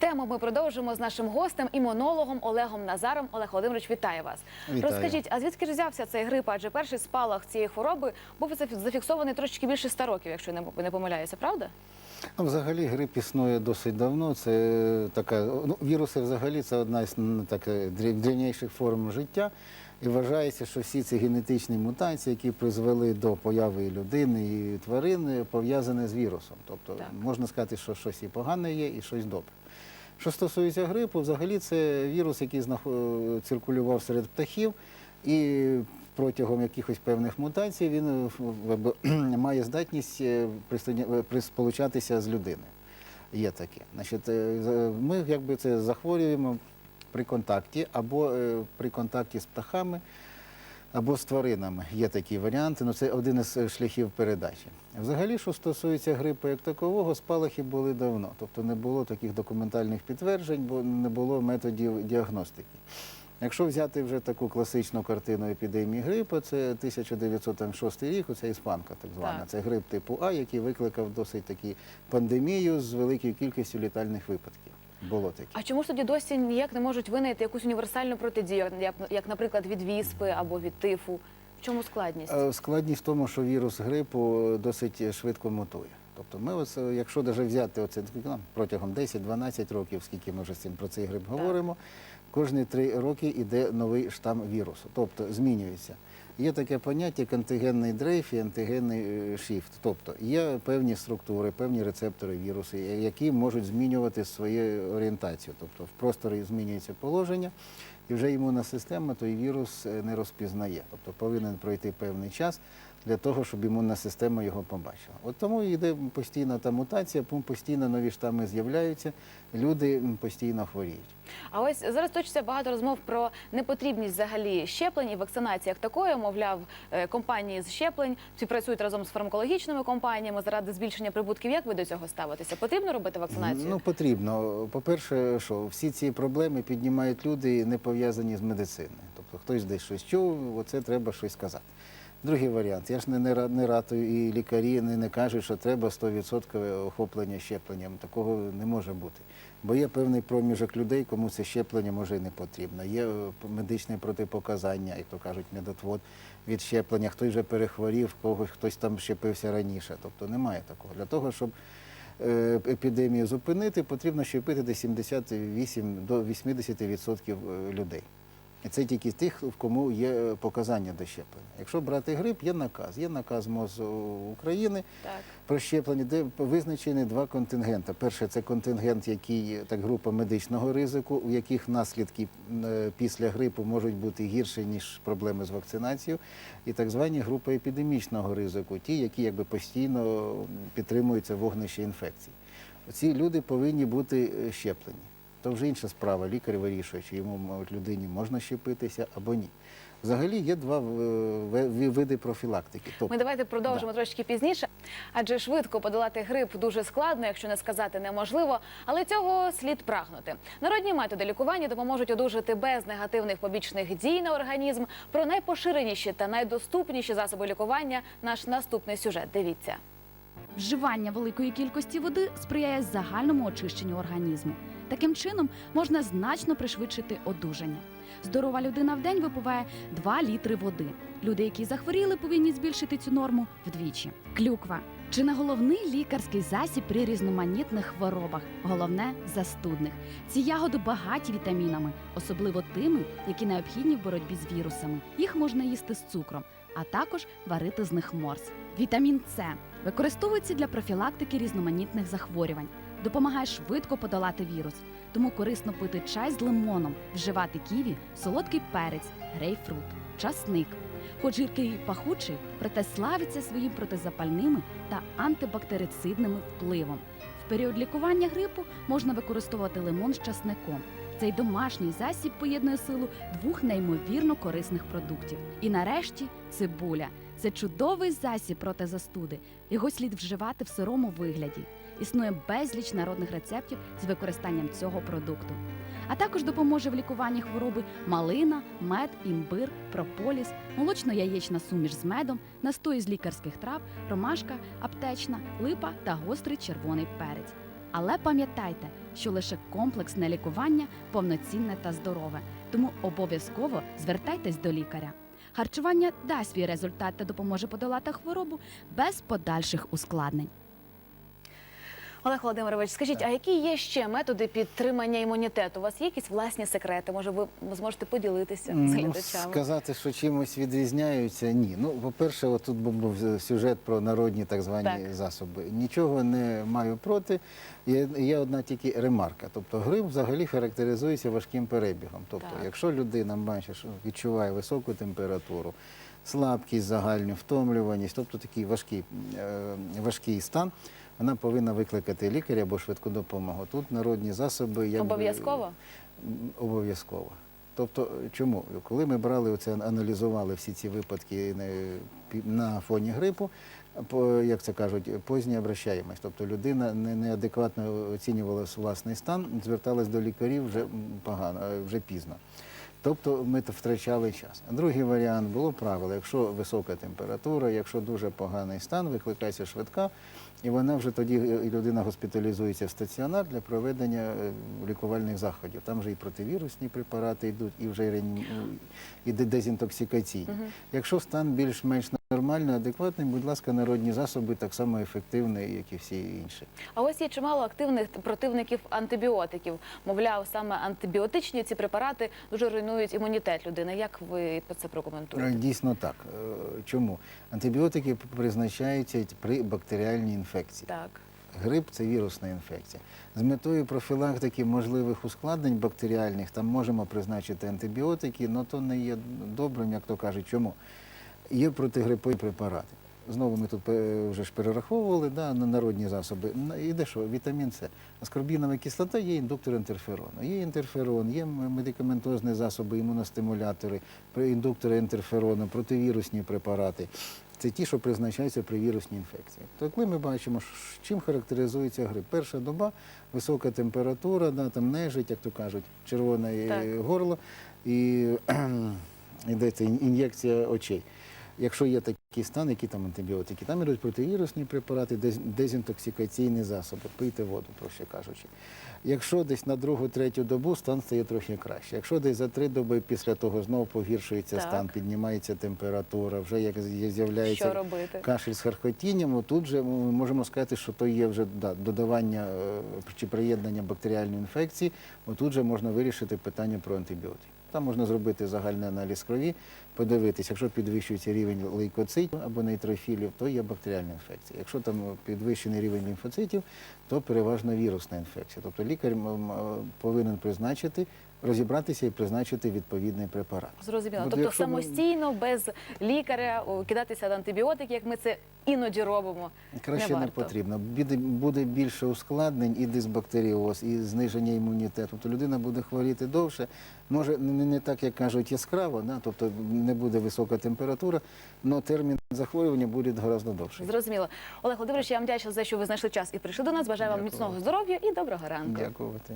Тему ми продовжимо з нашим гостем, імунологом Олегом Назаром. Олег Володимирович, вітаю вас. Вітаю. Розкажіть, а звідки ж взявся цей грип? Адже перший спалах цієї хвороби був зафі- зафіксований трошечки більше 100 років, якщо не не помиляюся, правда? Ну, взагалі грип існує досить давно. Це така ну, віруси взагалі це одна з м, так, е, дрів- древніших форм життя. І вважається, що всі ці генетичні мутації, які призвели до появи і людини і тварин, пов'язані з вірусом. Тобто Так. можна сказати, що щось і погане є, і щось добре. Що стосується грипу, взагалі це вірус, який знахо- циркулював серед птахів, і протягом якихось певних мутацій він е, має здатність е, е, присполучатися з людиною. Є таке. Значить, е, ми якби це захворюємо при контакті або е, при контакті з птахами, або з тваринами. Є такі варіанти, ну це один із е, шляхів передачі. Взагалі, що стосується грипу як такового, спалахи були давно. Тобто не було таких документальних підтверджень, бо не було методів діагностики. Якщо взяти вже таку класичну картину епідемії грипу, це 1906 рік, оця іспанка так звана. Так. Це грип типу А, який викликав досить такі пандемію з великою кількістю літальних випадків. Було таке. А чому ж тоді досі ніяк не можуть винайти якусь універсальну протидію, як, як, наприклад, від віспи або від тифу? В чому складність? Е, Складність в тому, що вірус грипу досить швидко мутує. Тобто, ми ось, е, якщо даже взяти оце ну, протягом 10-12 років, скільки ми вже з цим про цей грип говоримо, кожні три роки йде новий штам вірусу, тобто змінюється. Є таке поняття контигенний дрейф і антигенний е, шіфт. Тобто є певні структури, певні рецептори вірусу, які можуть змінювати свою орієнтацію. Тобто в просторі змінюється положення, і вже імунна система той вірус е, не розпізнає. Тобто повинен пройти певний час для того, щоб імунна система його побачила. От тому йде постійна та мутація, постійно нові штами з'являються, люди постійно хворіють. А ось зараз точиться багато розмов про непотрібність взагалі щеплень і вакцинації як такої. Мовляв, е, компанії з щеплень співпрацюють разом з фармакологічними компаніями заради збільшення прибутків. Як ви до цього ставитеся? Потрібно робити вакцинацію? Ну, потрібно. По-перше, що всі ці проблеми піднімають люди, не пов'язані з медициною. Тобто хтось десь щось чув, оце треба щось сказати. Другий варіант. Я ж не, не, ратую, і лікарі не, не кажуть, що треба 100% охоплення щепленням. Такого не може бути. Бо є певний проміжок людей, кому це щеплення може і не потрібно. Є е, медичне протипоказання, як то кажуть, медотвод від щеплення. Хтось вже перехворів, когось хтось там щепився раніше. Тобто немає такого. Для того, щоб е, епідемію зупинити, потрібно щепити десь 78 до 80% людей. І це тільки тих, в кому є е, показання до щеплення. Якщо брати грип, є наказ. Є наказ МОЗ України Так. про щеплення, де визначені два контингенти. Перше це контингент, який так група медичного ризику, у яких наслідки е, після грипу можуть бути гірші, ніж проблеми з вакцинацією, і так звані групи епідемічного ризику, ті, які якби постійно підтримуються вогнище інфекцій. Ці люди повинні бути е, щеплені. То вже інша справа. Лікар вирішує, чи йому людині можна щепитися або ні. Взагалі є два е, види профілактики. Тобто, Ми давайте продовжимо трошки пізніше, адже швидко подолати грип дуже складно, якщо не сказати неможливо, але цього слід прагнути. Народні методи лікування допоможуть одужати без негативних побічних дій на організм. Про найпоширеніші та найдоступніші засоби лікування наш наступний сюжет. Дивіться. Вживання великої кількості води сприяє загальному очищенню організму. Таким чином можна значно пришвидшити одужання. Здорова людина в день випиває 2 літри води. Люди, які захворіли, повинні збільшити цю норму вдвічі. Клюква чи не головний лікарський засіб при різноманітних хворобах, головне застудних. Ці ягоди багаті вітамінами, особливо тими, які необхідні в боротьбі з вірусами. Їх можна їсти з цукром, а також варити з них морс. Вітамін С використовується для профілактики різноманітних захворювань, допомагає швидко подолати вірус. Тому корисно пити чай з лимоном, вживати ківі, солодкий перець, грейпфрут, часник. Хоч гіркий і пахучий, проте славиться своїм протизапальними та антибактерицидним впливом. В період лікування грипу можна використовувати лимон з часником. Цей домашній засіб поєднує силу двох неймовірно корисних продуктів. І нарешті цибуля. Це чудовий засіб проти застуди. Його слід вживати в сирому вигляді. Існує безліч народних рецептів з використанням цього продукту. А також допоможе в лікуванні хвороби малина, мед, імбир, прополіс, молочно-яєчна суміш з медом, настої з лікарських трав, ромашка, аптечна, липа та гострий червоний перець. Але пам'ятайте, що лише комплексне лікування повноцінне та здорове. Тому обов'язково звертайтесь до лікаря. Харчування дасть свій результат та допоможе подолати хворобу без подальших ускладнень. Олег Володимирович, скажіть, а які є ще методи підтримання імунітету? У вас є якісь власні секрети? Може, ви зможете поділитися з Ну, сказати, що чимось відрізняються, ні. Ну, по-перше, тут був сюжет про народні так звані Так. засоби. Нічого не маю проти. Є, є одна тільки ремарка. Тобто грип взагалі характеризується важким перебігом. Тобто, Так. якщо людина бачить, що відчуває високу температуру, слабкість, загальну втомлюваність, тобто такий важкий, е, важкий стан. Вона повинна викликати лікаря або швидку допомогу. Тут народні засоби якби, Обов'язково? Обов'язково. Тобто, чому? Коли ми брали оце, аналізували всі ці випадки на, фоні грипу, по, як це кажуть, поздня обращаємось. Тобто людина неадекватно оцінювала власний стан, зверталась до лікарів вже погано, вже пізно. Тобто ми втрачали час. Другий варіант було правило, якщо висока температура, якщо дуже поганий стан, викликається швидка, і вона вже тоді е, людина госпіталізується в стаціонар для проведення е, лікувальних заходів. Там вже і противірусні препарати йдуть, і вже і, дезінтоксикаційні. Якщо стан більш-менш нормальний, адекватний, будь ласка, народні засоби так само ефективні, як і всі інші. А ось є чимало активних противників антибіотиків. Мовляв, саме антибіотичні ці препарати дуже руйнують імунітет людини. Як ви це Е, прокоментуєте? Дійсно так. Е, Чому? Антибіотики призначаються при бактеріальній інфекції. Так. Грип це вірусна інфекція. З метою профілактики можливих ускладнень бактеріальних там можемо призначити антибіотики, але то не є добрим, як то кажуть. Чому? Є протигрипові препарати. Знову ми тут е, вже ж перераховували да, на народні засоби. На- Іде що? Вітамін С. Аскорбінова кислота є індуктор інтерферону. Є інтерферон, є медикаментозні засоби, імуностимулятори, індуктори інтерферону, противірусні препарати. Це ті, що призначаються при вірусній інфекції. То коли ми бачимо, чим характеризується грип. Перша доба, висока температура, да, там нежить, як то кажуть, червоне е, Так. горло і йдеться ін- ін'єкція очей. Якщо є такий стан, які там антибіотики, там ідуть противірусні препарати, дез- дезінтоксикаційні засоби, пийте воду, проще кажучи. Якщо десь на другу, третю добу стан стає трохи краще. Якщо десь за три доби після того знову погіршується Так. стан, піднімається температура, вже як з'являється кашель з харкотінням, ну, тут же ми можемо сказати, що то є вже да, додавання е, чи приєднання бактеріальної інфекції, отут же можна вирішити питання про антибіотики. Там можна зробити загальний аналіз крові, подивитися, якщо підвищується рівень лейкоцитів або нейтрофілів, то є бактеріальна інфекція. Якщо там підвищений рівень лімфоцитів, то переважно вірусна інфекція. Тобто лікар повинен призначити, розібратися і призначити відповідний препарат. Зрозуміло. Тобто ми- самостійно, без лікаря, кидатися на антибіотики, як ми це іноді робимо. Краще не не, потрібно. Буде, буде більше ускладнень і дисбактеріоз, і зниження імунітету. Тобто людина буде хворіти довше. Може, не, не так, як кажуть, яскраво, да? тобто не буде висока температура, але термін захворювання буде гораздо довший. Зрозуміло. Олег Володимирович, я вам дякую за те, що ви знайшли час і прийшли до нас. Бажаю вам міцного здоров'я і доброго ранку. Дякувати.